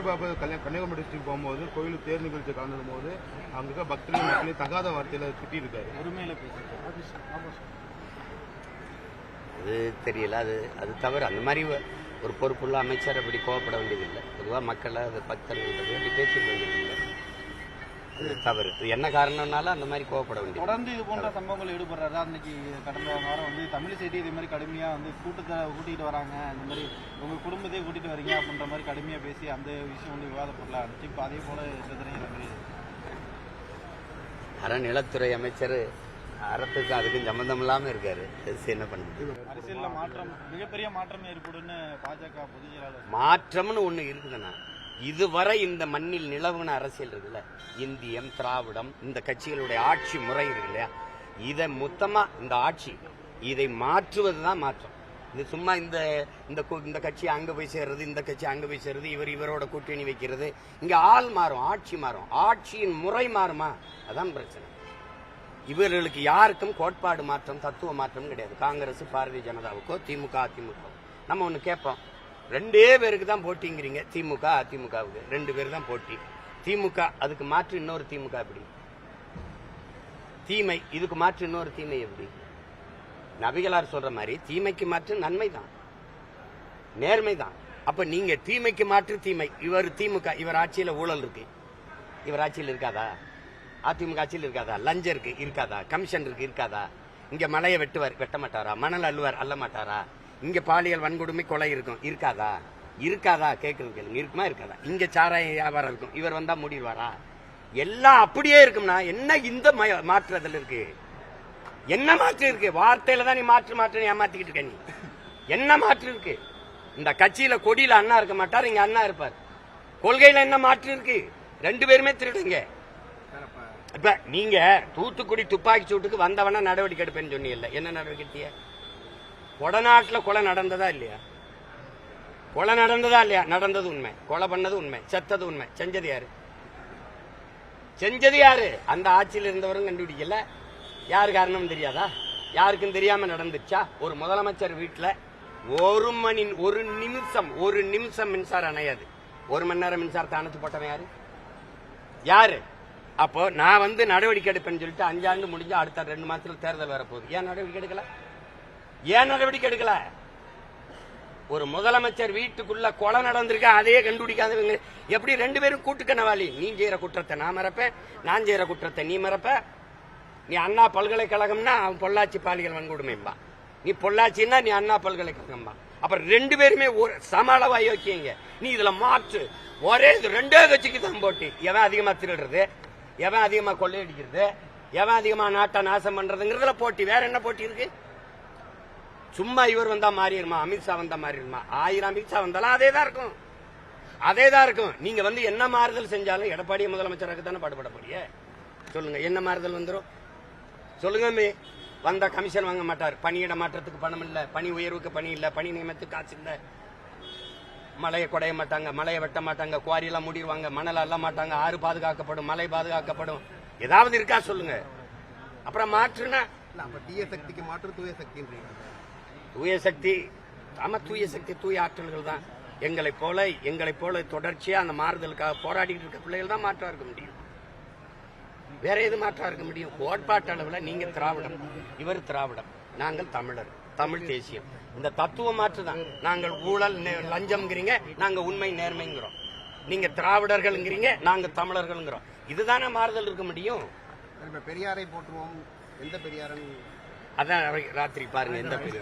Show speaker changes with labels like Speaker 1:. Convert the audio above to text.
Speaker 1: சேகர் பாபு கல்யாண கன்னியாகுமரி டிஸ்ட்ரிக்ட் போகும்போது கோயில் தேர் நிகழ்ச்சி கலந்துக்கும் போது அங்க பக்தர்கள் மக்களையும் தகாத வார்த்தையில திட்டிருக்காரு
Speaker 2: உரிமையில
Speaker 3: அது தெரியல. அது அது தவிர அந்த மாதிரி ஒரு பொறுப்புள்ள அமைச்சர் அப்படி கோவப்பட வேண்டியதில்லை. பொதுவாக மக்களை அது பக்தர்கள் அப்படி பேசிக்க வேண்டியதில்லை. தவறு. இது என்ன காரணம்னாலும் அந்த மாதிரி கோவப்பட வேண்டியது.
Speaker 2: தொடர்ந்து இது போன்ற சம்பவங்கள் ஈடுபடுறாரு. அன்னைக்கு கடந்த வாரம் வந்து தமிழ் செய்தி இதே மாதிரி கடுமையா வந்து கூட்டத்தை கூட்டிட்டு வராங்க. இந்த மாதிரி உங்க குடும்பத்தையே கூட்டிட்டு வரீங்க அப்படின்ற மாதிரி கடுமையா பேசி அந்த விஷயம் வந்து விவாத இருந்துச்சு. இப்போ அதே போல திரையில
Speaker 3: அறநிலத்துறை அமைச்சர் அறத்துக்கும் அதுக்கும் சம்பந்தம் இல்லாமல் இருக்காரு. என்ன பண்ணுது
Speaker 2: அரசியல்ல மாற்றம் மிகப்பெரிய மாற்றம் ஏற்படும்னு பாஜக பொதுச் செயலாளர்
Speaker 3: மாற்றம்னு ஒண்ணு இருக்குதுண்ணா. இதுவரை இந்த மண்ணில் நிலவுன அரசியல் இருக்குல்ல? இந்தியம் திராவிடம் இந்த கட்சிகளுடைய ஆட்சி முறை இருக்கு இல்லையா? இதை மொத்தமா இந்த ஆட்சி இதை மாற்றுவது தான் மாற்றம். இது சும்மா இந்த இந்த இந்த கட்சி அங்கே போய் சேர்றது இந்த கட்சி அங்கே போய் சேர்றது இவர் இவரோட கூட்டணி வைக்கிறது. இங்கே ஆள் மாறும் ஆட்சி மாறும். ஆட்சியின் முறை மாறுமா? அதான் பிரச்சனை. இவர்களுக்கு யாருக்கும் கோட்பாடு மாற்றம் தத்துவ மாற்றம் கிடையாது. காங்கிரஸ் பாரதிய ஜனதாவுக்கோ திமுக அதிமுக நம்ம ஒன்று கேட்போம். ரெண்டே பேருக்கு தான் போட்டிங்கிறீங்க. திமுக அதிமுகவுக்கு. ரெண்டு பேர் தான் போட்டி. திமுக அதுக்கு மாற்று இன்னொரு திமுக எப்படி? தீமை இதுக்கு மாற்று இன்னொரு தீமை எப்படி? நபிகளார் சொல்ற மாதிரி தீமைக்கு மாற்று நன்மை தான். நேர்மை தான். அப்ப நீங்க தீமைக்கு மாற்று தீமை. இவர் திமுக இவர் ஆட்சியில ஊழல் இருக்கு. இவர் ஆட்சியில் இருக்காதா? அதிமுக ஆட்சியில் இருக்காதா? லஞ்சம் இருக்கு இருக்காதா? கமிஷன் இருக்கு இருக்காதா? இங்க மலையை வெட்டுவார் வெட்ட மாட்டாரா மணல் அள்ளுவார் அள்ள மாட்டாரா இங்க பாலியல் வன்கொடுமை கொலை இருக்கும். இருக்காதா? இருக்காதா? கேட்கறது கேளுங்க. இருக்குமா இருக்காதா? இங்க சாராய வியாபாரம் இருக்கும். இவர் வந்தா முடிவாரா எல்லாம் அப்படியே இருக்கும்னா என்ன இந்த மய- மாற்றுறதுல இருக்கு? என்ன மாற்று இருக்கு? வார்த்தையில தான் நீ மாற்று மாற்று ஏமாத்திக்கிட்டு இருக்க நீ. என்ன மாற்று இருக்கு? இந்த கட்சியில கொடியில அண்ணா இருக்க மாட்டார் இங்க அண்ணா இருப்பார். கொள்கையில என்ன மாற்று இருக்கு? ரெண்டு பேருமே திருடுங்க. இப்ப நீங்க தூத்துக்குடி துப்பாக்கி சூட்டுக்கு வந்தவன நடவடிக்கை எடுப்பேன்னு சொன்னீங்கல்ல. என்ன நடவடிக்கை எடுத்தீங்க கொலை நடந்ததா இல்லையா? கொலை நடந்ததா இல்லையா? நடந்தது உண்மை. கொலை பண்ணது உண்மை. செத்தது உண்மை. செஞ்சது யாரு? செஞ்சது யாரு? அந்த ஆட்சியில் இருந்தவரும் கண்டுபிடிக்கல. யாரு காரணம் தெரியாதா? யாருக்கும் தெரியாம நடந்துச்சா? ஒரு முதலமைச்சர் வீட்டுல ஒரு மணி ஒரு நிமிஷம் ஒரு நிமிஷம் மின்சாரம் அணையாது. ஒரு மணி நேரம் மின்சாரத்தை அணைச்சு போட்டவன் யாரு? யாரு? அப்போ நான் வந்து நடவடிக்கை எடுப்பேன்னு சொல்லிட்டு அஞ்சாண்டு முடிஞ்சு அடுத்த ரெண்டு மாசத்துல தேர்தல் வரப்போகுது. ஏன் நடவடிக்கை எடுக்கல? ஏன் நடவடிக்கை எடுக்கல? ஒரு முதலமைச்சர் வீட்டுக்குள்ள கொலை நடந்திருக்க அதையே கண்டுபிடிக்காதவங்க எப்படி ரெண்டு பேரும் கூட்டுக்கணவாளி நீ செய்யற குற்றத்தை நான் மறப்பேன் நான் செய்யற குற்றத்தை நீ மறப்ப. நீ அண்ணா பல்கலைக்கழகம்னா அவன் பொள்ளாச்சி பாலியல் வன்கொடுமைம்பா நீ பொள்ளாச்சின்னா நீ அண்ணா பல்கலைக்கழகம்பா அப்புறம் ரெண்டு பேருமே ஒரு சம அளவா யோக்கியங்க நீ இதுல மாற்று. ஒரே இது ரெண்டே கட்சிக்கு தான் போட்டி. எவன் அதிகமா திருடுறது? எவன் அதிகமா கொள்ளையடிக்கிறது? எவன் அதிகமா நாட்டை நாசம் பண்றதுங்கிறதுல போட்டி. வேற என்ன போட்டி இருக்கு? சும்மா இவர் வந்தா மாறிடுமா அமித்ஷா வந்தா மாறிடுமா? ஆயிரம் அமித்ஷா வந்தாலும் அதே தான் இருக்கும். அதே தான் இருக்கும். நீங்க வந்து என்ன மாறுதல் செஞ்சாலும் எடப்பாடி முதலமைச்சராக தானே பாடுபட போறிய சொல்லுங்க என்ன மாறுதல் வந்துடும் சொல்லுங்க மே வந்தா கமிஷன் வாங்க மாட்டார். பணியிட மாற்றத்துக்கு பணம் இல்ல பணி உயர்வுக்கு பணி இல்ல பணி நியமத்துக்கு காசு இல்ல. மலையை குடைய மாட்டாங்க மலையை வெட்ட மாட்டாங்க குவாரியெல்லாம் மூடிடுவாங்க மணல் அள்ள மாட்டாங்க ஆறு பாதுகாக்கப்படும் மலை பாதுகாக்கப்படும். ஏதாவது இருக்கா சொல்லுங்க. அப்புறம் மாற்றுனா?
Speaker 1: தீய சக்திக்கு மாற்று தூய சக்தின்றீங்க.
Speaker 3: தூய சக்தி ஆமா தூய சக்தி தூய ஆற்றல்கள் தான். எங்களை போல எங்களை போல தொடர்ச்சியா அந்த மாறுதலுக்காக போராடிட்டு இருக்க பிள்ளைகள் தான் மாற்றா இருக்க முடியும். வேற எது மாற்றா இருக்க முடியும்? கோட்பாட்டு அளவுல நீங்க திராவிடம். இவர் திராவிடம். நாங்கள் தமிழர். தமிழ் தேசியம். இந்த தத்துவ மாற்று தான் நாங்கள் ஊழல் லஞ்சம்ங்கிறீங்க நாங்க உண்மை நேர்மைங்கிறோம். நீங்க திராவிடர்கள்ங்கிறீங்க நாங்க தமிழர்கள்ங்கிறோம். இதுதானே மாறுதல் இருக்க முடியும்?
Speaker 1: பெரியாரை போற்றுவோம். எந்த பெரியாரன்?
Speaker 3: அதான் ராத்திரி பாருங்க எந்த பேரு